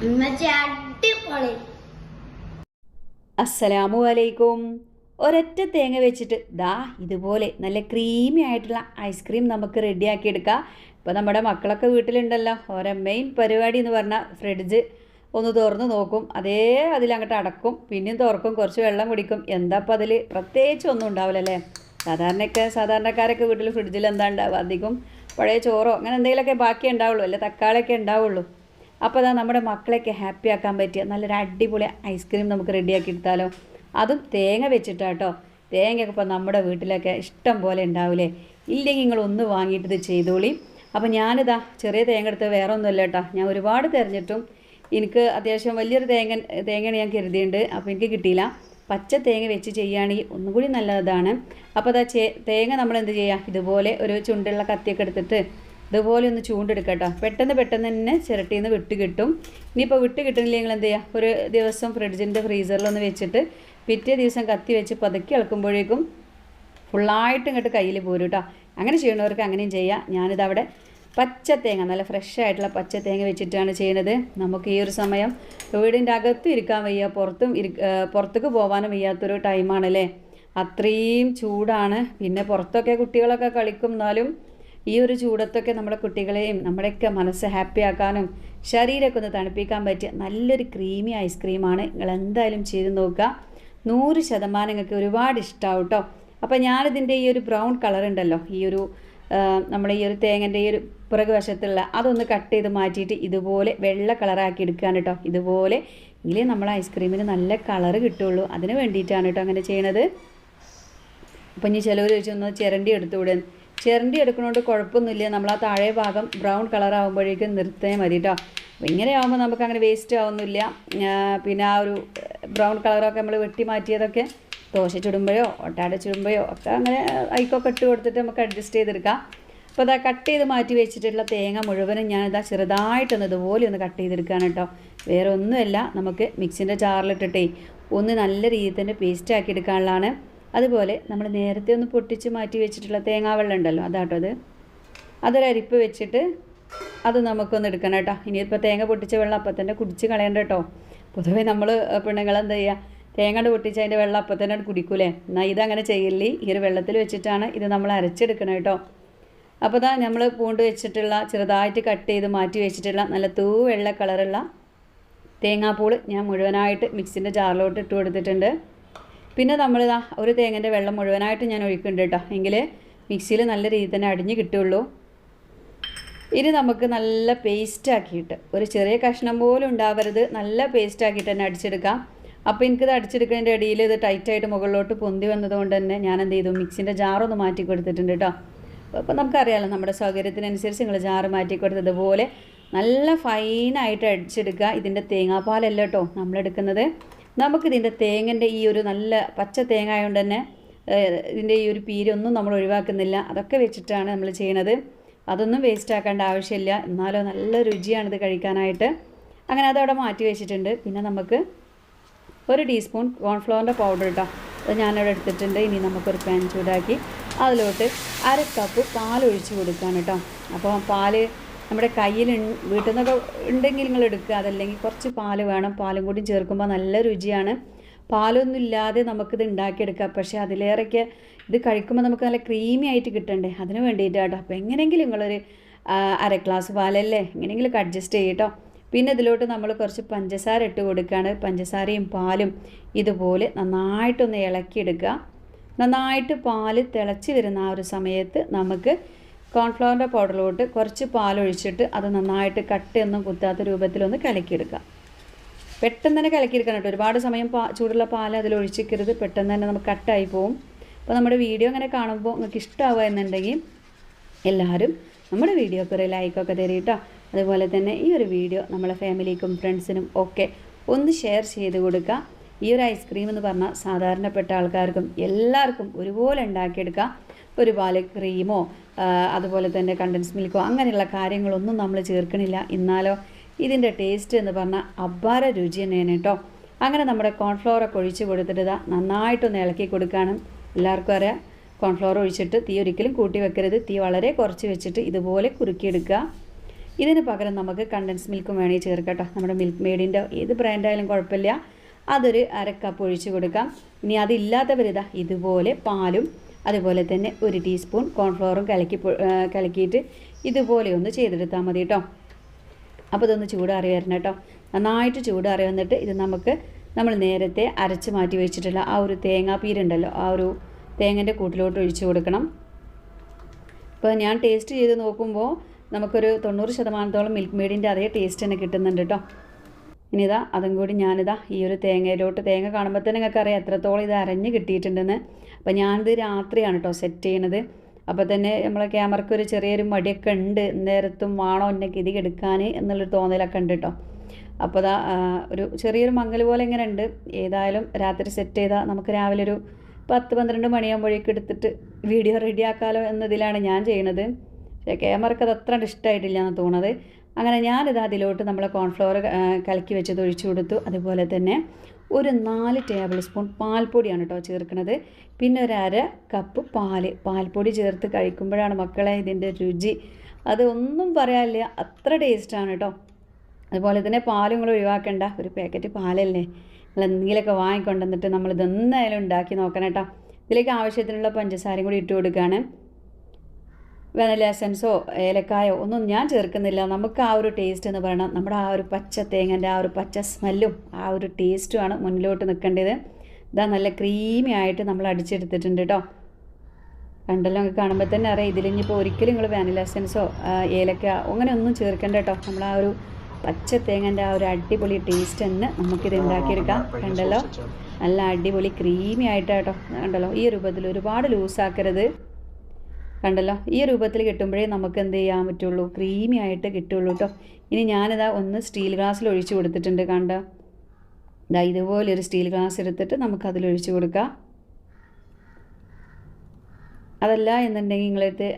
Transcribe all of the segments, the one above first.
അടിപൊളി. അസ്സലാമു അലൈക്കും. ഒരൊറ്റ തേങ്ങ വെച്ചിട്ട് ദാ ഇതുപോലെ നല്ല ക്രീമി ആയിട്ടുള്ള ഐസ്ക്രീം നമുക്ക് റെഡിയാക്കി എടുക്കാം. ഇപ്പോൾ നമ്മുടെ മക്കളൊക്കെ വീട്ടിലുണ്ടല്ലോ. ഓരോ മെയിൻ പരിപാടി എന്ന് പറഞ്ഞാൽ ഫ്രിഡ്ജ് ഒന്ന് തുറന്ന് നോക്കും. അതേ അതിലങ്ങോട്ട് അടക്കും. പിന്നെയും തുറക്കും. കുറച്ച് വെള്ളം കുടിക്കും. എന്താ അപ്പോൾ അതിൽ പ്രത്യേകിച്ച് ഒന്നും ഉണ്ടാവില്ലല്ലേ? സാധാരണയൊക്കെ സാധാരണക്കാരൊക്കെ വീട്ടിൽ ഫ്രിഡ്ജിൽ എന്താ ഉണ്ടാവുക? അധികം പഴയ ചോറോ അങ്ങനെ എന്തെങ്കിലുമൊക്കെ ബാക്കി ഉണ്ടാവുള്ളൂ. അല്ലെ തക്കാളിയൊക്കെ ഉണ്ടാവുള്ളൂ. അപ്പോൾ അതാ നമ്മുടെ മക്കളെയൊക്കെ ഹാപ്പി ആക്കാൻ പറ്റിയ നല്ലൊരു അടിപൊളി ഐസ്ക്രീം നമുക്ക് റെഡിയാക്കി എടുത്താലോ. അതും തേങ്ങ വെച്ചിട്ടാട്ടോ. തേങ്ങയൊക്കെ ഇപ്പോൾ നമ്മുടെ വീട്ടിലൊക്കെ ഇഷ്ടം പോലെ ഉണ്ടാവില്ലേ ഇല്ലെങ്കിൽ നിങ്ങൾ ഒന്ന് വാങ്ങിയിട്ട് ഇത് ചെയ്തോളി. അപ്പോൾ ഞാനിതാ ചെറിയ തേങ്ങ എടുത്ത് വേറെ ഒന്നുമല്ല കേട്ടോ. ഞാൻ ഒരുപാട് തിരഞ്ഞിട്ടും എനിക്ക് അത്യാവശ്യം വലിയൊരു തേങ്ങ തേങ്ങയാണ് ഞാൻ കരുതിയിട്ടുണ്ട്. അപ്പോൾ എനിക്ക് കിട്ടിയില്ല. പച്ച തേങ്ങ വെച്ച് ചെയ്യുകയാണെങ്കിൽ ഒന്നും കൂടി നല്ലതാണ്. അപ്പോൾ അതാ തേങ്ങ നമ്മൾ എന്ത് ചെയ്യുക? ഇതുപോലെ ഒരു ചുണ്ടുള്ള കത്തിയൊക്കെ എടുത്തിട്ട് ഇതുപോലെ ഒന്ന് ചൂണ്ടെടുക്കുക കേട്ടോ പെട്ടെന്ന് പെട്ടെന്ന് തന്നെ ചിരട്ടിയിൽ നിന്ന് വിട്ട് കിട്ടും. ഇനിയിപ്പോൾ വിട്ട് കിട്ടണില്ലെങ്കിൽ എന്ത് ചെയ്യുക ഒരു ദിവസം ഫ്രിഡ്ജിന്റെ ഫ്രീസറിലൊന്ന് വെച്ചിട്ട് പിറ്റേ ദിവസം കത്തി വെച്ച് പതുക്കി ഇളക്കുമ്പോഴേക്കും ഫുള്ളായിട്ട് ഇങ്ങോട്ട് കയ്യിൽ പോരും കേട്ടോ അങ്ങനെ ചെയ്യുന്നവർക്ക് അങ്ങനെയും ചെയ്യാം. ഞാനിത് അവിടെ പച്ച തേങ്ങ നല്ല ഫ്രഷ് ആയിട്ടുള്ള പച്ച തേങ്ങ വെച്ചിട്ടാണ് ചെയ്യുന്നത്. നമുക്ക് ഈ ഒരു സമയം വീടിന്റെ അകത്തും ഇരിക്കാൻ വയ്യ പുറത്തും ഇരി പുറത്തേക്ക് പോകാനും വയ്യാത്തൊരു ടൈമാണല്ലേ അത്രയും ചൂടാണ്. പിന്നെ പുറത്തൊക്കെ കുട്ടികളൊക്കെ കളിക്കും എന്നാലും ഈ ഒരു ചൂടത്തൊക്കെ നമ്മുടെ കുട്ടികളെയും നമ്മുടെയൊക്കെ മനസ്സ് ഹാപ്പി ആക്കാനും ശരീരമൊക്കെ ഒന്ന് തണുപ്പിക്കാൻ പറ്റിയ നല്ലൊരു ക്രീമി ഐസ്ക്രീമാണ് നിങ്ങൾ എന്തായാലും ചെയ്ത് നോക്കുക. നൂറ് ശതമാനം നിങ്ങൾക്ക് ഒരുപാട് ഇഷ്ടമാവും കേട്ടോ അപ്പോൾ ഞാനിതിന്റെ ഈ ഒരു ബ്രൗൺ കളർ ഉണ്ടല്ലോ ഈ ഒരു നമ്മുടെ ഈ ഒരു തേങ്ങന്റെ ഈ ഒരു പുറകു വശത്തുള്ള അതൊന്ന് കട്ട് ചെയ്ത് മാറ്റിയിട്ട് ഇതുപോലെ വെള്ള കളറാക്കി എടുക്കുകയാണ് കേട്ടോ ഇതുപോലെ എങ്കിലേ നമ്മൾ ഐസ്ക്രീമിന് നല്ല കളർ കിട്ടുള്ളൂ അതിന് വേണ്ടിയിട്ടാണ് കേട്ടോ അങ്ങനെ ചെയ്യണത്. അപ്പം ഇനി ചിലവർ ചോദിച്ചൊന്ന് ചിരണ്ടി എടുത്തുകൂടെ? ചിരണ്ടി എടുക്കണോണ്ട് കുഴപ്പമൊന്നുമില്ല. നമ്മൾ ആ താഴെ ഭാഗം ബ്രൗൺ കളർ ആകുമ്പോഴേക്കും നിർത്തേ മതി കേട്ടോ ഇങ്ങനെ ആകുമ്പോൾ നമുക്ക് അങ്ങനെ വേസ്റ്റ് ആവുന്നില്ല. പിന്നെ ആ ഒരു ബ്രൗൺ കളറൊക്കെ നമ്മൾ വെട്ടി മാറ്റിയതൊക്കെ ദോശ ചുടുമ്പോഴോ ഒട്ടാട ചുടുമ്പോഴോ ഒക്കെ അങ്ങനെ ഐക്കൊക്കെ ഇട്ട് കൊടുത്തിട്ട് നമുക്ക് അഡ്ജസ്റ്റ് ചെയ്തെടുക്കാം. അപ്പോൾ അതാ കട്ട് ചെയ്ത് മാറ്റി വെച്ചിട്ടുള്ള തേങ്ങ മുഴുവനും ഞാനിതാ ചെറുതായിട്ടൊന്ന് ഇതുപോലെ ഒന്ന് കട്ട് ചെയ്തെടുക്കുകയാണ് കേട്ടോ വേറെ ഒന്നുമല്ല നമുക്ക് മിക്സിന്റെ ചാറിലിട്ടിട്ടേ ഒന്ന് നല്ല രീതിയിൽ തന്നെ പേസ്റ്റ് ആക്കി എടുക്കാനുള്ളതാണ്. അതുപോലെ നമ്മൾ നേരത്തെ ഒന്ന് പൊട്ടിച്ച് മാറ്റി വെച്ചിട്ടുള്ള തേങ്ങാവെള്ളം ഉണ്ടല്ലോ അതാട്ടോ അത്. അതൊരരിപ്പ് വെച്ചിട്ട് അത് നമുക്കൊന്ന് എടുക്കണം കേട്ടോ. ഇനിയിപ്പോൾ തേങ്ങ പൊട്ടിച്ച വെള്ളം അപ്പം തന്നെ കുടിച്ച് കളയണ്ട കേട്ടോ. പൊതുവേ നമ്മൾ പെണ്ണുങ്ങൾ എന്താ ചെയ്യുക തേങ്ങ പൊട്ടിച്ച് അതിന്റെ വെള്ളം അപ്പം തന്നെ കുടിക്കൂലേ? എന്നാൽ ഇതങ്ങനെ ചെയ്യില്ലേ ഈ ഒരു വെള്ളത്തിൽ വെച്ചിട്ടാണ് ഇത് നമ്മൾ അരച്ചെടുക്കണം കേട്ടോ. അപ്പോൾ ഇതാ നമ്മൾ പൂണ്ട് വെച്ചിട്ടുള്ള ചെറുതായിട്ട് കട്ട് ചെയ്ത് മാറ്റി വെച്ചിട്ടുള്ള നല്ല തൂ വെള്ള കളറുള്ള തേങ്ങാപ്പൂൾ ഞാൻ മുഴുവനായിട്ട് മിക്സിന്റെ ജാറിലോട്ട് ഇട്ട് കൊടുത്തിട്ടുണ്ട്. പിന്നെ നമ്മളിതാ ഒരു തേങ്ങന്റെ വെള്ളം മുഴുവനായിട്ട് ഞാൻ ഒഴിക്കുന്നുണ്ട് കേട്ടോ. എങ്കിൽ മിക്സിയിൽ നല്ല രീതിയിൽ തന്നെ അടിഞ്ഞ് കിട്ടുള്ളൂ ഇനി നമുക്ക് നല്ല പേസ്റ്റ് ആക്കിയിട്ട് ഒരു ചെറിയ കഷ്ണം പോലും ഉണ്ടാവരുത്. നല്ല പേസ്റ്റ് ആക്കിയിട്ട് തന്നെ അടിച്ചെടുക്കാം. അപ്പോൾ എനിക്കിത് അടിച്ചെടുക്കുന്നതിന്റെ ഇടയിൽ ഇത് ടൈറ്റായിട്ട് മുകളിലോട്ട് പൊന്തി വന്നതുകൊണ്ട് തന്നെ ഞാൻ എന്ത് ചെയ്തു? മിക്സിന്റെ ജാറൊന്ന് മാറ്റി കൊടുത്തിട്ടുണ്ട് കേട്ടോ. അപ്പോൾ നമുക്കറിയാമല്ലോ നമ്മുടെ സൗകര്യത്തിനനുസരിച്ച് നിങ്ങൾ ജാറ് മാറ്റി കൊടുത്തതുപോലെ നല്ല ഫൈനായിട്ട് അടിച്ചെടുക്കുക. ഇതിന്റെ തേങ്ങാപ്പാലല്ല കേട്ടോ നമ്മളെടുക്കുന്നത് നമുക്കിതിന്റെ തേങ്ങന്റെ ഈ ഒരു നല്ല പച്ച തേങ്ങ ആയതുകൊണ്ട് തന്നെ ഇതിന്റെ ഈ ഒരു പീരൊന്നും നമ്മൾ ഒഴിവാക്കുന്നില്ല. അതൊക്കെ വെച്ചിട്ടാണ് നമ്മൾ ചെയ്യണത്. അതൊന്നും വേസ്റ്റ് ആക്കേണ്ട ആവശ്യമില്ല. എന്നാലോ നല്ല രുചിയാണിത് കഴിക്കാനായിട്ട്. അങ്ങനെ അതവിടെ മാറ്റി വെച്ചിട്ടുണ്ട്. പിന്നെ നമുക്ക് ഒരു ടീസ്പൂൺ കോൺഫ്ലവറിന്റെ പൗഡർ ഇട്ടോ അത് ഞാനിവിടെ എടുത്തിട്ടുണ്ട്. ഇനി നമുക്കൊരു പാൻ ചൂടാക്കി അതിലോട്ട് അര കപ്പ് പാൽ ഒഴിച്ച് കൊടുക്കുകയാണ് കേട്ടോ. അപ്പോൾ പാൽ നമ്മുടെ കയ്യിൽ വീട്ടിൽ നിന്നൊക്കെ ഉണ്ടെങ്കിൽ നിങ്ങൾ എടുക്കുക. അതല്ലെങ്കിൽ കുറച്ച് പാൽ വേണം. പാലും കൂടി ചേർക്കുമ്പോൾ നല്ല രുചിയാണ്. പാലൊന്നും ഇല്ലാതെ നമുക്കിത് ഉണ്ടാക്കിയെടുക്കാം പക്ഷേ അതിലേറെയൊക്കെ ഇത് കഴിക്കുമ്പോൾ നമുക്ക് നല്ല ക്രീമി ആയിട്ട് കിട്ടണ്ടേ? അതിന് വേണ്ടിയിട്ടാട്ടോ അപ്പോൾ എങ്ങനെയെങ്കിലും നിങ്ങളൊരു അര ഗ്ലാസ് പാലല്ലേ? എങ്ങനെയെങ്കിലും അഡ്ജസ്റ്റ് ചെയ്യട്ടോ. പിന്നെ ഇതിലോട്ട് നമ്മൾ കുറച്ച് പഞ്ചസാര ഇട്ട് കൊടുക്കുകയാണ്. പഞ്ചസാരയും പാലും ഇതുപോലെ നന്നായിട്ടൊന്ന് ഇളക്കിയെടുക്കുക. നന്നായിട്ട് പാൽ തിളച്ച് വരുന്ന ആ ഒരു സമയത്ത് നമുക്ക് കോൺഫ്ലവറിന്റെ പൗഡറിലോട്ട് കുറച്ച് പാലൊഴിച്ചിട്ട് അത് നന്നായിട്ട് കട്ടയൊന്നും കുത്താത്ത രൂപത്തിലൊന്ന് കലക്കിയെടുക്കുക പെട്ടെന്ന് തന്നെ കലക്കിയെടുക്കണം കേട്ടോ. ഒരുപാട് സമയം പാ ചൂടുള്ള പാൽ അതിൽ ഒഴിച്ചിക്കരുത്. പെട്ടെന്ന് തന്നെ നമുക്ക് കട്ടായി പോവും. അപ്പോൾ നമ്മുടെ വീഡിയോ അങ്ങനെ കാണുമ്പോൾ നിങ്ങൾക്ക് ഇഷ്ടമാവുക എന്നുണ്ടെങ്കിൽ എല്ലാവരും നമ്മുടെ വീഡിയോക്ക് ഒരു ലൈക്കൊക്കെ തരും കേട്ടോ. അതുപോലെ തന്നെ ഈ ഒരു വീഡിയോ നമ്മളെ ഫാമിലിക്കും ഫ്രണ്ട്സിനും ഒക്കെ ഒന്ന് ഷെയർ ചെയ്ത് കൊടുക്കുക. ഈ ഒരു ഐസ്ക്രീം എന്ന് പറഞ്ഞാൽ സാധാരണപ്പെട്ട ആൾക്കാർക്കും എല്ലാവർക്കും ഒരുപോലെ ഉണ്ടാക്കിയെടുക്കാം ഒരു പാൽ ക്രീമോ അതുപോലെ തന്നെ കണ്ടൻസ് മിൽക്കോ അങ്ങനെയുള്ള കാര്യങ്ങളൊന്നും നമ്മൾ ചേർക്കണില്ല. എന്നാലോ ഇതിന്റെ ടേസ്റ്റ് എന്ന് പറഞ്ഞാൽ അപാര രുചി തന്നെയാണ് കേട്ടോ. അങ്ങനെ നമ്മുടെ കോൺഫ്ലവറൊക്കെ ഒഴിച്ച് കൊടുത്തിട്ട് നന്നായിട്ടൊന്ന് ഇളക്കി കൊടുക്കുകയാണ് എല്ലാവർക്കും അറിയാം കോൺഫ്ലവർ ഒഴിച്ചിട്ട് തീ ഒരിക്കലും കൂട്ടി വെക്കരുത്. തീ വളരെ കുറച്ച് വെച്ചിട്ട് ഇതുപോലെ കുറുക്കിയെടുക്കുക. ഇതിന് പകരം നമുക്ക് കണ്ടൻസ് മിൽക്കും വേണമെങ്കിൽ ചേർക്കാം നമ്മുടെ മിൽക്ക് മെയ്ഡിന്റെ ഏത് ബ്രാൻഡായാലും കുഴപ്പമില്ല. അതൊരു അര കപ്പ് ഒഴിച്ച് കൊടുക്കാം. ഇനി അതില്ലാത്തവരിതാ ഇതുപോലെ പാലും അതുപോലെ തന്നെ ഒരു ടീസ്പൂൺ കോൺഫ്ലോറും കലക്കി കലക്കിയിട്ട് ഇതുപോലെ ഒന്ന് ചെയ്തെടുത്താൽ മതി കേട്ടോ അപ്പോൾ ഇതൊന്ന് ചൂടാറി വരണം കേട്ടോ നന്നായിട്ട് ചൂടാറി വന്നിട്ട് ഇത് നമുക്ക് നമ്മൾ നേരത്തെ അരച്ച് മാറ്റി വെച്ചിട്ടുള്ള ആ ഒരു തേങ്ങാപ്പീരുണ്ടല്ലോ ആ ഒരു തേങ്ങന്റെ കൂട്ടിലോട്ട് ഒഴിച്ചു കൊടുക്കണം. ഇപ്പോൾ ഞാൻ ടേസ്റ്റ് ചെയ്ത് നോക്കുമ്പോൾ നമുക്കൊരു തൊണ്ണൂറ് ശതമാനത്തോളം മിൽക്ക് മെയ്ഡിന്റെ അതേ ടേസ്റ്റ് തന്നെ കിട്ടുന്നുണ്ട് കേട്ടോ ഇനി ഇതാ അതും കൂടി ഞാനിതാ ഈ ഒരു തേങ്ങയിലോട്ട് തേങ്ങ കാണുമ്പോൾ തന്നെ നിങ്ങൾക്ക് അറിയാം എത്രത്തോളം ഇത് അരഞ്ഞ് കിട്ടിയിട്ടുണ്ടെന്ന്. അപ്പോൾ ഞാനിത് രാത്രിയാണ് കേട്ടോ സെറ്റ് ചെയ്യണത്. അപ്പോൾ തന്നെ നമ്മളെ ക്യാമറയ്ക്ക് ഒരു ചെറിയൊരു മടിയൊക്കെ ഉണ്ട്. നേരത്തും വേണോ എന്നെ ഗതി എടുക്കാൻ എന്നുള്ളൊരു തോന്നലൊക്കെ ഉണ്ട് കേട്ടോ അപ്പോൾ അതാ ഒരു ചെറിയൊരു മങ്ങൽ പോലെ ഇങ്ങനെ ഉണ്ട്. ഏതായാലും രാത്രി സെറ്റ് ചെയ്താൽ നമുക്ക് രാവിലെ ഒരു പത്ത് പന്ത്രണ്ട് മണിയാകുമ്പോഴേക്കും എടുത്തിട്ട് വീഡിയോ റെഡിയാക്കാലോ എന്നതിലാണ് ഞാൻ ചെയ്യണത്. പക്ഷേ ക്യാമറയ്ക്ക് അത് അത്ര ഇഷ്ടമായിട്ടില്ല എന്ന് തോന്നുന്നത് അങ്ങനെ ഞാനിത് അതിലോട്ട് നമ്മളെ കോൺഫ്ലവർ കലക്കി വെച്ചത് ഒഴിച്ചു കൊടുത്തു. അതുപോലെ തന്നെ ഒരു നാല് ടേബിൾ സ്പൂൺ പാൽപ്പൊടിയാണ് കേട്ടോ ചേർക്കുന്നത് പിന്നെ ഒരു അര കപ്പ് പാൽ. പാൽപ്പൊടി ചേർത്ത് കഴിക്കുമ്പോഴാണ് മക്കളെ ഇതിന്റെ രുചി. അത് ഒന്നും പറയാനില്ല. അത്ര ടേസ്റ്റാണ് കേട്ടോ അതുപോലെ തന്നെ പാലും നിങ്ങൾ ഒഴിവാക്കേണ്ട. ഒരു പാക്കറ്റ് പാലല്ലേ? നിങ്ങൾ എന്തെങ്കിലുമൊക്കെ വാങ്ങിക്കൊണ്ടുവന്നിട്ട് നമ്മൾ ഇതെന്തായാലും ഉണ്ടാക്കി നോക്കണം കേട്ടോ ഇതിലേക്ക് ആവശ്യത്തിനുള്ള പഞ്ചസാരയും കൂടി ഇട്ട് കൊടുക്കുകയാണ്. വാനില എസൻസോ ഏലക്കായോ ഒന്നും ഞാൻ ചേർക്കുന്നില്ല. നമുക്ക് ആ ഒരു ടേസ്റ്റ് എന്ന് പറയണം. നമ്മുടെ ആ ഒരു പച്ച തേങ്ങന്റെ ആ ഒരു പച്ച സ്മെല്ലും ആ ഒരു ടേസ്റ്റുമാണ് മുന്നിലോട്ട് നിൽക്കേണ്ടത്. ഇതാ നല്ല ക്രീമി ആയിട്ട് നമ്മൾ അടിച്ചെടുത്തിട്ടുണ്ട് കേട്ടോ കണ്ടല്ലോ നിങ്ങൾക്ക് കാണുമ്പോൾ തന്നെ അറിയാം. ഇതിലിഞ്ഞിപ്പോൾ ഒരിക്കലും നിങ്ങൾ വാനില എസൻസോ ഏലക്ക അങ്ങനെ ഒന്നും ചേർക്കേണ്ട കേട്ടോ നമ്മൾ ആ ഒരു പച്ച തേങ്ങന്റെ ആ ഒരു അടിപൊളി ടേസ്റ്റ് തന്നെ നമുക്കിത് ഉണ്ടാക്കിയെടുക്കാം. കണ്ടല്ലോ? നല്ല അടിപൊളി ക്രീമി ആയിട്ടാട്ടോ കണ്ടല്ലോ ഈ രൂപത്തിൽ ഒരുപാട് ലൂസാക്കരുത് കണ്ടല്ലോ? ഈ രൂപത്തിൽ കിട്ടുമ്പോഴേ നമുക്ക് എന്ത് ചെയ്യാൻ പറ്റുള്ളൂ? ക്രീമി ആയിട്ട് കിട്ടുള്ളൂ കേട്ടോ ഇനി ഞാനിതാ ഒന്ന് സ്റ്റീൽ ഗ്ലാസ്സിൽ ഒഴിച്ചു കൊടുത്തിട്ടുണ്ട് കണ്ട? ഇതാ ഇതുപോലെ ഒരു സ്റ്റീൽ ഗ്ലാസ് എടുത്തിട്ട് നമുക്ക് അതിലൊഴിച്ചു കൊടുക്കാം. അതല്ല എന്നുണ്ടെങ്കിൽ നിങ്ങളടുത്ത്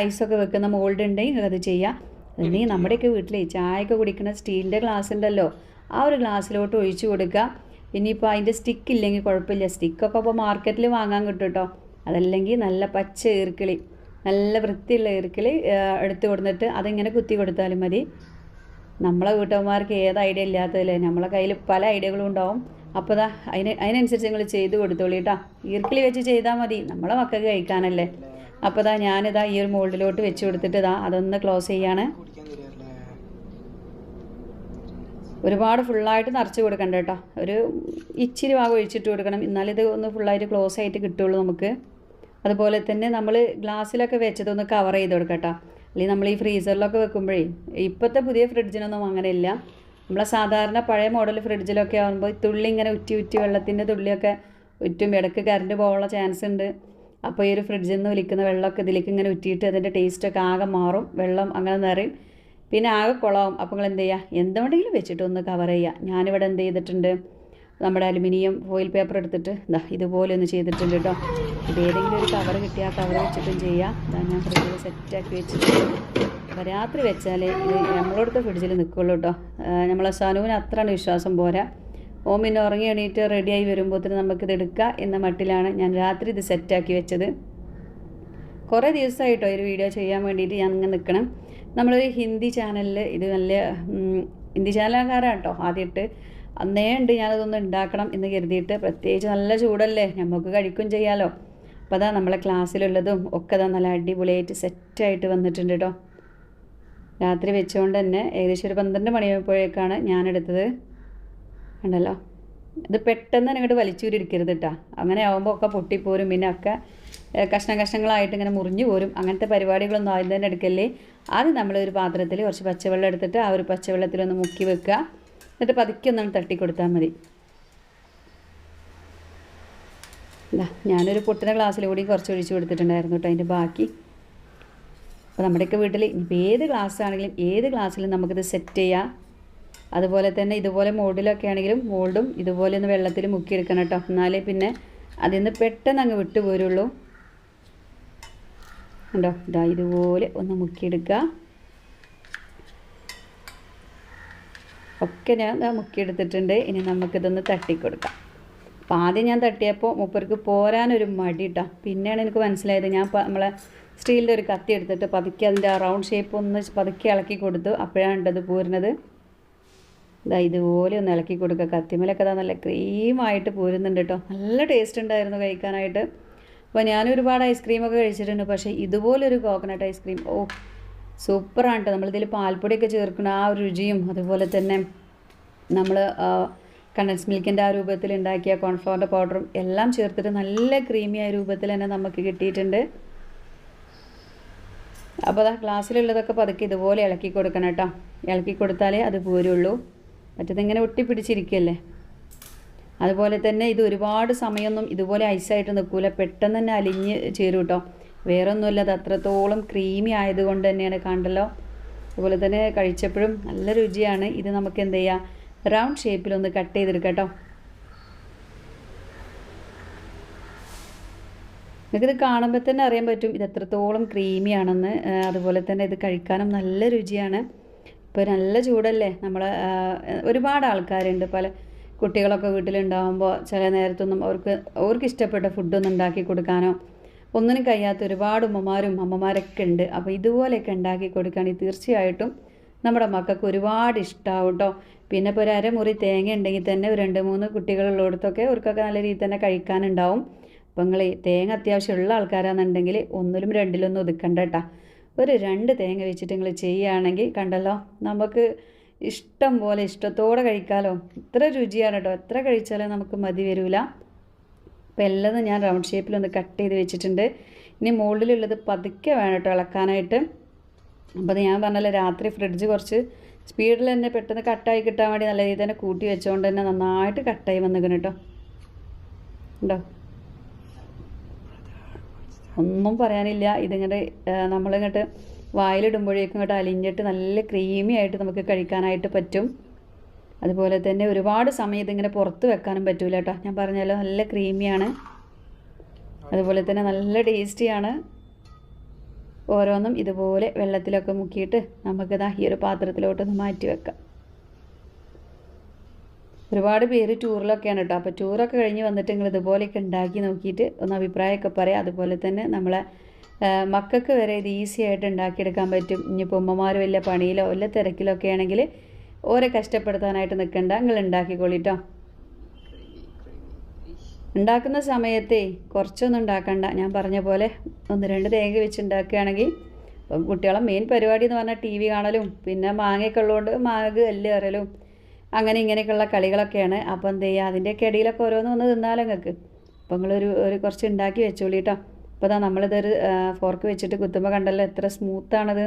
ഐസൊക്കെ വെക്കുന്ന മോൾഡ് ഉണ്ടെങ്കിൽ നിങ്ങൾക്കത് ചെയ്യാം. അല്ലെങ്കിൽ നമ്മുടെയൊക്കെ വീട്ടിൽ ചായയൊക്കെ കുടിക്കുന്ന സ്റ്റീലിന്റെ ഗ്ലാസ് ഉണ്ടല്ലോ ആ ഒരു ഗ്ലാസ്സിലോട്ട് ഒഴിച്ചു കൊടുക്കുക ഇനിയിപ്പോൾ അതിന്റെ സ്റ്റിക്ക് ഇല്ലെങ്കിൽ കുഴപ്പമില്ല. സ്റ്റിക്കൊക്കെ ഇപ്പോൾ മാർക്കറ്റിൽ വാങ്ങാൻ കിട്ടും കേട്ടോ അതല്ലെങ്കിൽ നല്ല പച്ച ഈർക്കിളി നല്ല വൃത്തിയുള്ള ഈർക്കിളി എടുത്തു കൊടുത്തിട്ട് അതിങ്ങനെ കുത്തി കൊടുത്താലും മതി. നമ്മളെ വീട്ടമ്മമാർക്ക് ഏത് ഐഡിയ ഇല്ലാത്തതല്ലേ? നമ്മളെ കയ്യിൽ പല ഐഡിയകളും ഉണ്ടാവും. അപ്പോൾ ദാ അതിന് അതിനനുസരിച്ച് നിങ്ങൾ ചെയ്ത് കൊടുത്തോളി കേട്ടോ ഈർക്കിളി വെച്ച് ചെയ്താൽ മതി. നമ്മളെ മക്കൾക്ക് കഴിക്കാനല്ലേ. അപ്പോൾ ദാ ഞാനിതാ ഈ ഒരു മോൾഡിലോട്ട് വെച്ച് കൊടുത്തിട്ട് ഇതാ അതൊന്ന് ക്ലോസ് ചെയ്യാണ്. ഒരുപാട് ഫുള്ളായിട്ട് നിറച്ച് കൊടുക്കണ്ട കേട്ടോ ഒരു ഇച്ചിരി ഭാഗം ഒഴിച്ചിട്ട് കൊടുക്കണം. എന്നാലിത് ഒന്ന് ഫുള്ളായിട്ട് ക്ലോസ് ആയിട്ട് കിട്ടുള്ളൂ നമുക്ക്. അതുപോലെ തന്നെ നമ്മൾ ഗ്ലാസ്സിലൊക്കെ വെച്ചതൊന്ന് കവർ ചെയ്ത് കൊടുക്കട്ടോ കേട്ടോ അല്ലെങ്കിൽ നമ്മൾ ഈ ഫ്രീസറിലൊക്കെ വെക്കുമ്പോഴേ ഇപ്പോഴത്തെ പുതിയ ഫ്രിഡ്ജിനൊന്നും അങ്ങനെയില്ല. നമ്മളെ സാധാരണ പഴയ മോഡൽ ഫ്രിഡ്ജിലൊക്കെ ആകുമ്പോൾ തുള്ളി ഇങ്ങനെ ഉറ്റി ഉറ്റി വെള്ളത്തിന്റെ തുള്ളിയൊക്കെ ഉറ്റും ഇടയ്ക്ക് കറണ്ട് പോകാനുള്ള ചാൻസ് ഉണ്ട് അപ്പോൾ ഈ ഒരു ഫ്രിഡ്ജിൽ നിന്ന് വിളിക്കുന്ന വെള്ളമൊക്കെ ഇതിലേക്ക് ഇങ്ങനെ ഉറ്റിയിട്ട് അതിന്റെ ടേസ്റ്റൊക്കെ ആകെ മാറും വെള്ളം അങ്ങനെ നിറയും. പിന്നെ ആകെ കുളമാവും അപ്പോൾ നിങ്ങൾ എന്ത് ചെയ്യുക എന്തുകൊണ്ടെങ്കിലും വെച്ചിട്ടൊന്ന് കവർ ചെയ്യുക ഞാനിവിടെ എന്ത് ചെയ്തിട്ടുണ്ട്? നമ്മുടെ അലുമിനിയം ഫോയിൽ പേപ്പർ എടുത്തിട്ട് ഇതാ ഇതുപോലെ ഒന്ന് ചെയ്തിട്ടുണ്ട് കേട്ടോ. ഇത് ഏതെങ്കിലും ഒരു കവർ കിട്ടിയാൽ കവർ വെച്ചിട്ടും ചെയ്യാം. ഇതാ ഞാൻ ഫ്രിഡ്ജിൽ സെറ്റാക്കി വെച്ചിട്ടുണ്ട്. അപ്പോൾ രാത്രി വെച്ചാൽ ഇത് നമ്മളോടത്ത് ഫ്രിഡ്ജിൽ നിൽക്കുള്ളൂ കേട്ടോ. നമ്മളെ സനുവിന് അത്രയാണ് വിശ്വാസം പോരാ. ഓം ഉറങ്ങി എണീറ്റ് റെഡിയായി വരുമ്പോഴത്തേന് നമുക്കിത് എടുക്കുക എന്ന മട്ടിലാണ് ഞാൻ രാത്രി ഇത് സെറ്റാക്കി വെച്ചത്. കുറേ ദിവസമായിട്ടോ ഒരു വീഡിയോ ചെയ്യാൻ വേണ്ടിയിട്ട് ഞാൻ ഇങ്ങനെ നിൽക്കണം. നമ്മളൊരു ഹിന്ദി ചാനലിൽ ഇത് നല്ല ഹിന്ദി ചാനലുകാരാണ് കേട്ടോ ആദ്യമായിട്ട്. അന്നേ ഉണ്ട് ഞാനതൊന്ന് ഉണ്ടാക്കണം എന്ന് കരുതിയിട്ട് പ്രത്യേകിച്ച് നല്ല ചൂടല്ലേ നമുക്ക് കഴിക്കും ചെയ്യാലോ. അപ്പോൾ അതാ നമ്മളെ ക്ലാസ്സിലുള്ളതും ഒക്കെ അതാ നല്ല അടിപൊളിയായിട്ട് സെറ്റായിട്ട് വന്നിട്ടുണ്ട് കേട്ടോ രാത്രി വെച്ചുകൊണ്ട് തന്നെ ഏകദേശം ഒരു പന്ത്രണ്ട് മണിയായപ്പോഴേക്കാണ് ഞാനെടുത്തത്. ഉണ്ടല്ലോ ഇത് പെട്ടെന്ന് ഇങ്ങോട്ട് വലിച്ചൂരിടിക്കരുത് കേട്ടോ അങ്ങനെ ആകുമ്പോൾ ഒക്കെ പൊട്ടിപ്പോരും പിന്നെ ഒക്കെ കഷ്ണ കഷ്ണം കഷ്ണങ്ങളായിട്ട് ഇങ്ങനെ മുറിഞ്ഞു പോരും. അങ്ങനത്തെ പരിപാടികളൊന്നും ആദ്യം തന്നെ എടുക്കല്ലേ. ആദ്യം നമ്മൾ ഒരു പാത്രത്തിൽ കുറച്ച് പച്ചവെള്ളം എടുത്തിട്ട് ആ ഒരു പച്ചവെള്ളത്തിലൊന്ന് മുക്കി വെക്കുക. എന്നിട്ട് പതുക്കെ ഒന്നാണ് തട്ടി കൊടുത്താൽ മതി. ഇതാ ഞാനൊരു പൊട്ടിന ഗ്ലാസ്സിലൂടെയും കുറച്ച് ഒഴിച്ച് കൊടുത്തിട്ടുണ്ടായിരുന്നു കേട്ടോ അതിന്റെ ബാക്കി. അപ്പോൾ നമ്മുടെയൊക്കെ വീട്ടിൽ ഇനിയിപ്പോൾ ഏത് ഗ്ലാസ് ആണെങ്കിലും ഏത് ഗ്ലാസ്സിലും നമുക്കിത് സെറ്റ് ചെയ്യാം. അതുപോലെ തന്നെ ഇതുപോലെ മോൾഡിലൊക്കെ ആണെങ്കിലും മോൾഡും ഇതുപോലെ ഒന്ന് വെള്ളത്തിൽ മുക്കിയെടുക്കണം കേട്ടോ എന്നാലേ പിന്നെ അതിൽ നിന്ന് പെട്ടെന്ന് അങ്ങ് വിട്ടു പോരുള്ളൂ. ഉണ്ടോ ഇതാ ഇതുപോലെ ഒന്ന് മുക്കിയെടുക്കുക ഒക്കെ ഞാൻ മുക്കിയെടുത്തിട്ടുണ്ട്. ഇനി നമുക്കിതൊന്ന് തട്ടിക്കൊടുക്കാം. അപ്പോൾ ആദ്യം ഞാൻ തട്ടിയപ്പോൾ മൂപ്പർക്ക് പോരാനൊരു മടി കേട്ടോ പിന്നെയാണ് എനിക്ക് മനസ്സിലായത് ഞാൻ നമ്മളെ സ്റ്റീലിന്റെ ഒരു കത്തി എടുത്തിട്ട് പതുക്കി അതിന്റെ ആ റൗണ്ട് ഷേപ്പ് ഒന്ന് പതുക്കി ഇളക്കി കൊടുത്തു. അപ്പോഴാണ് ഇട്ടത് പൂരണത് ഇതാ ഇതുപോലെ ഒന്ന് ഇളക്കി കൊടുക്കുക കത്തിമലൊക്കെ അതാ നല്ല ക്രീമായിട്ട് പൂരുന്നുണ്ട് കേട്ടോ നല്ല ടേസ്റ്റ് ഉണ്ടായിരുന്നു കഴിക്കാനായിട്ട്. അപ്പോൾ ഞാൻ ഒരുപാട് ഐസ്ക്രീമൊക്കെ കഴിച്ചിട്ടുണ്ട്. പക്ഷേ ഇതുപോലൊരു കോക്കനട്ട് ഐസ്ക്രീം ഓ സൂപ്പറാണ് കേട്ടോ നമ്മളിതിൽ പാൽപ്പൊടിയൊക്കെ ചേർക്കുന്ന ആ ഒരു രുചിയും അതുപോലെ തന്നെ നമ്മൾ കണ്ടൻസ് മിൽക്കിന്റെ ആ രൂപത്തിൽ ഉണ്ടാക്കിയ കോൺഫ്ലവറിന്റെ പൗഡറും എല്ലാം ചേർത്തിട്ട് നല്ല ക്രീമിയായ രൂപത്തിൽ തന്നെ നമുക്ക് കിട്ടിയിട്ടുണ്ട്. അപ്പോൾ അതാ ഗ്ലാസ്സിലുള്ളതൊക്കെ പതുക്കെ ഇതുപോലെ ഇളക്കി കൊടുക്കണം കേട്ടോ ഇളക്കി കൊടുത്താലേ അത് പോരുള്ളൂ. മറ്റതിങ്ങനെ ഒട്ടിപ്പിടിച്ചിരിക്കുകയല്ലേ അതുപോലെ തന്നെ ഇത് ഒരുപാട് സമയമൊന്നും ഇതുപോലെ ഐസായിട്ട് നിൽക്കൂല. പെട്ടെന്ന് തന്നെ അലിഞ്ഞ് ചേരും കേട്ടോ വേറെ ഒന്നുമില്ല അത് അത്രത്തോളം ക്രീമി ആയതുകൊണ്ട് തന്നെയാണ് കണ്ടല്ലോ. അതുപോലെ തന്നെ കഴിച്ചപ്പോഴും നല്ല രുചിയാണ്. ഇത് നമുക്ക് എന്ത് ചെയ്യാം? റൗണ്ട് ഷേപ്പിലൊന്ന് കട്ട് ചെയ്തെടുക്കാം കേട്ടോ. നിങ്ങൾക്കിത് കാണുമ്പോൾ തന്നെ അറിയാൻ പറ്റും ഇത് എത്രത്തോളം ക്രീമിയാണെന്ന് അതുപോലെ തന്നെ ഇത് കഴിക്കാനും നല്ല രുചിയാണ്. ഇപ്പോൾ നല്ല ചൂടല്ലേ? നമ്മൾ ഒരുപാട് ആൾക്കാരുണ്ട്. പല കുട്ടികളൊക്കെ വീട്ടിലുണ്ടാകുമ്പോൾ ചില നേരത്തൊന്നും അവർക്ക് അവർക്ക് ഇഷ്ടപ്പെട്ട ഫുഡൊന്നും ഉണ്ടാക്കി കൊടുക്കാനോ ഒന്നിനും കഴിയാത്ത ഒരുപാട് ഉമ്മമാരും അമ്മമാരൊക്കെ ഉണ്ട്. അപ്പോൾ ഇതുപോലെയൊക്കെ ഉണ്ടാക്കി കൊടുക്കുകയാണെങ്കിൽ തീർച്ചയായിട്ടും നമ്മുടെ മക്കൾക്ക് ഒരുപാട് ഇഷ്ടമാവും കേട്ടോ. പിന്നെ ഇപ്പോൾ ഒരു അരമുറി തേങ്ങ ഉണ്ടെങ്കിൽ തന്നെ ഒരു രണ്ട് മൂന്ന് കുട്ടികളുള്ളിടത്തൊക്കെ അവർക്കൊക്കെ നല്ല രീതിയിൽ തന്നെ കഴിക്കാനുണ്ടാവും. അപ്പോൾ നിങ്ങൾ തേങ്ങ അത്യാവശ്യമുള്ള ആൾക്കാരാണെന്നുണ്ടെങ്കിൽ ഒന്നിലും രണ്ടിലൊന്നും ഒതുക്കണ്ട കേട്ടോ. ഒരു രണ്ട് തേങ്ങ വെച്ചിട്ട് നിങ്ങൾ ചെയ്യുകയാണെങ്കിൽ കണ്ടല്ലോ നമുക്ക് ഇഷ്ടം പോലെ ഇഷ്ടത്തോടെ കഴിക്കാമല്ലോ ഇത്ര രുചിയാണ് കേട്ടോ. എത്ര കഴിച്ചാലും നമുക്ക് മതി വരില്ല അപ്പോൾ എല്ലാം ഞാൻ റൗണ്ട് ഷേപ്പിലൊന്ന് കട്ട് ചെയ്ത് വെച്ചിട്ടുണ്ട്. ഇനി മുകളിലുള്ളത് പതുക്കെ വേണം കേട്ടോ ഇളക്കാനായിട്ട് അപ്പോൾ ഞാൻ പറഞ്ഞല്ലോ രാത്രി ഫ്രിഡ്ജ് കുറച്ച് സ്പീഡിൽ തന്നെ പെട്ടെന്ന് കട്ടായി കിട്ടാൻ വേണ്ടി നല്ല രീതിയിൽ തന്നെ കൂട്ടി വെച്ചുകൊണ്ട് തന്നെ നന്നായിട്ട് കട്ടായി വന്നിക്കണം കേട്ടോ. ഉണ്ടോ? ഒന്നും പറയാനില്ല. ഇതിങ്ങോട്ട് നമ്മളിങ്ങോട്ട് വായിലിടുമ്പോഴേക്കും ഇങ്ങോട്ട് അലിഞ്ഞിട്ട് നല്ല ക്രീമി ആയിട്ട് നമുക്ക് കഴിക്കാനായിട്ട് പറ്റും. അതുപോലെ തന്നെ ഒരുപാട് സമയം ഇതിങ്ങനെ പുറത്ത് വെക്കാനും പറ്റൂല കേട്ടോ. ഞാൻ പറഞ്ഞല്ലോ നല്ല ക്രീമിയാണ് അതുപോലെ തന്നെ നല്ല ടേസ്റ്റിയാണ് ഓരോന്നും ഇതുപോലെ വെള്ളത്തിലൊക്കെ മുക്കിയിട്ട് നമുക്കിതാ ഈ ഒരു പാത്രത്തിലോട്ടൊന്ന് മാറ്റി വെക്കാം. ഒരുപാട് പേര് ടൂറിലൊക്കെയാണ് കേട്ടോ. അപ്പോൾ ടൂറൊക്കെ കഴിഞ്ഞ് വന്നിട്ട് നിങ്ങൾ ഇതുപോലെയൊക്കെ ഉണ്ടാക്കി നോക്കിയിട്ട് ഒന്ന് അഭിപ്രായമൊക്കെ പറയാം. അതുപോലെ തന്നെ നമ്മളെ മക്കൾക്ക് വരെ ഇത് ഈസി ആയിട്ട് ഉണ്ടാക്കിയെടുക്കാൻ പറ്റും. ഇനിയിപ്പോൾ ഉമ്മമാർ വലിയ പണിയിലോ വല്ല തിരക്കിലൊക്കെ ആണെങ്കിൽ ഓരെ കഷ്ടപ്പെടുത്താനായിട്ട് നിൽക്കണ്ട നിങ്ങൾ ഉണ്ടാക്കിക്കോളിട്ടോ. ഉണ്ടാക്കുന്ന സമയത്തെ കുറച്ചൊന്നും ഉണ്ടാക്കണ്ട. ഞാൻ പറഞ്ഞ പോലെ ഒന്ന് രണ്ട് തേങ്ങ വെച്ച് ഉണ്ടാക്കുകയാണെങ്കിൽ ഇപ്പം കുട്ടികളെ മെയിൻ പരിപാടി എന്ന് പറഞ്ഞാൽ ടി വി കാണലും പിന്നെ മാങ്ങയൊക്കെ ഉള്ളതുകൊണ്ട് മാങ്ങ എല്ല് കയറലും അങ്ങനെ ഇങ്ങനെയൊക്കെയുള്ള കളികളൊക്കെയാണ്. അപ്പം എന്ത് ചെയ്യുക? അതിന്റെയൊക്കെ ഇടയിലൊക്കെ ഓരോന്ന് ഒന്ന് തിന്നാലോ നിങ്ങൾക്ക്? അപ്പം നിങ്ങളൊരു ഒരു കുറച്ച് ഉണ്ടാക്കി വെച്ചോളി കേട്ടോ അപ്പോൾ നമ്മളിതൊരു ഫോർക്ക് വെച്ചിട്ട് കുത്തുമ്പോൾ കണ്ടല്ലോ എത്ര സ്മൂത്താണത്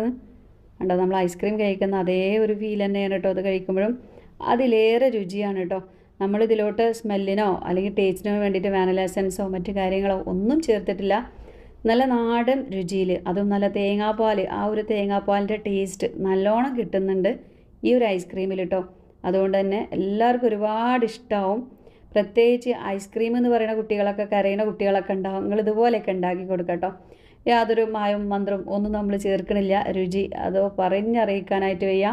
കണ്ടോ നമ്മൾ ഐസ്ക്രീം കഴിക്കുന്ന അതേ ഒരു ഫീൽ തന്നെയാണ് കേട്ടോ അത് കഴിക്കുമ്പോഴും. അതിലേറെ രുചിയാണ് കേട്ടോ. നമ്മളിതിലോട്ട് സ്മെല്ലിനോ അല്ലെങ്കിൽ ടേസ്റ്റിനോ വേണ്ടിയിട്ട് വാനില എസൻസോ മറ്റു കാര്യങ്ങളോ ഒന്നും ചേർത്തിട്ടില്ല. നല്ല നാടൻ രുചിയിൽ അതും നല്ല തേങ്ങാപ്പാൽ ആ ഒരു തേങ്ങാപ്പാലിന്റെ ടേസ്റ്റ് നല്ലോണം കിട്ടുന്നുണ്ട് ഈ ഒരു ഐസ്ക്രീമിൽ കേട്ടോ. അതുകൊണ്ട് തന്നെ എല്ലാവർക്കും ഒരുപാട് ഇഷ്ടമാവും പ്രത്യേകിച്ച് ഐസ്ക്രീം എന്ന് പറയുന്ന കുട്ടികളൊക്കെ കരയുന്ന കുട്ടികളൊക്കെ ഉണ്ടാവും. നിങ്ങൾ ഇതുപോലെയൊക്കെ ഉണ്ടാക്കി കൊടുക്കട്ടോ യാതൊരു മായവും മന്ത്രം ഒന്നും നമ്മൾ ചേർക്കണില്ല. രുചി അതോ പറഞ്ഞറിയിക്കാനായിട്ട് വയ്യ.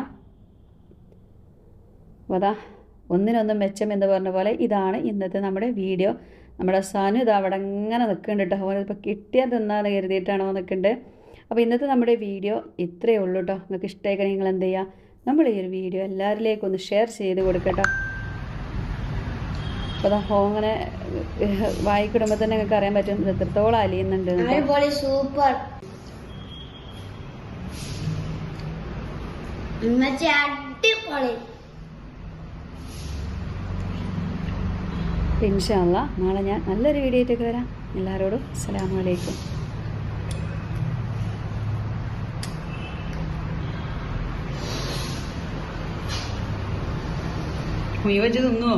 അതാ ഒന്നിനൊന്നും മെച്ചം എന്ന് പറഞ്ഞ പോലെ ഇതാണ് ഇന്നത്തെ നമ്മുടെ വീഡിയോ. നമ്മുടെ സാനു ഇത് അവിടെ അങ്ങനെ നിൽക്കുന്നുണ്ട് കേട്ടോ. അവനിപ്പോൾ കിട്ടിയാൽ തിന്നാന്ന് കരുതിയിട്ടാണോ നിൽക്കുന്നത് അപ്പോൾ ഇന്നത്തെ നമ്മുടെ വീഡിയോ ഇത്രയേ ഉള്ളൂ കേട്ടോ. നിങ്ങൾക്ക് ഇഷ്ടമായി നിങ്ങൾ എന്ത് ചെയ്യുക? നമ്മൾ ഈ ഒരു വീഡിയോ എല്ലാവരിലേക്കും ഒന്ന് ഷെയർ ചെയ്ത് കൊടുക്കട്ടോ അപ്പോൾ അതാ ഹോ അങ്ങനെ വായിക്കിടുമ്പോൾ തന്നെ നിങ്ങൾക്ക് അറിയാൻ പറ്റും. ഇത് എത്രത്തോളം അലിയുന്നുണ്ട് സൂപ്പർ. അടിപൊളി. ഇൻഷാല്ല നാളെ ഞാൻ നല്ലൊരു വീഡിയോ ആയിട്ടൊക്കെ വരാം. എല്ലാവരോടും അസ്സലാമു അലൈക്കും. മുയവച്ച് തിന്നുവോ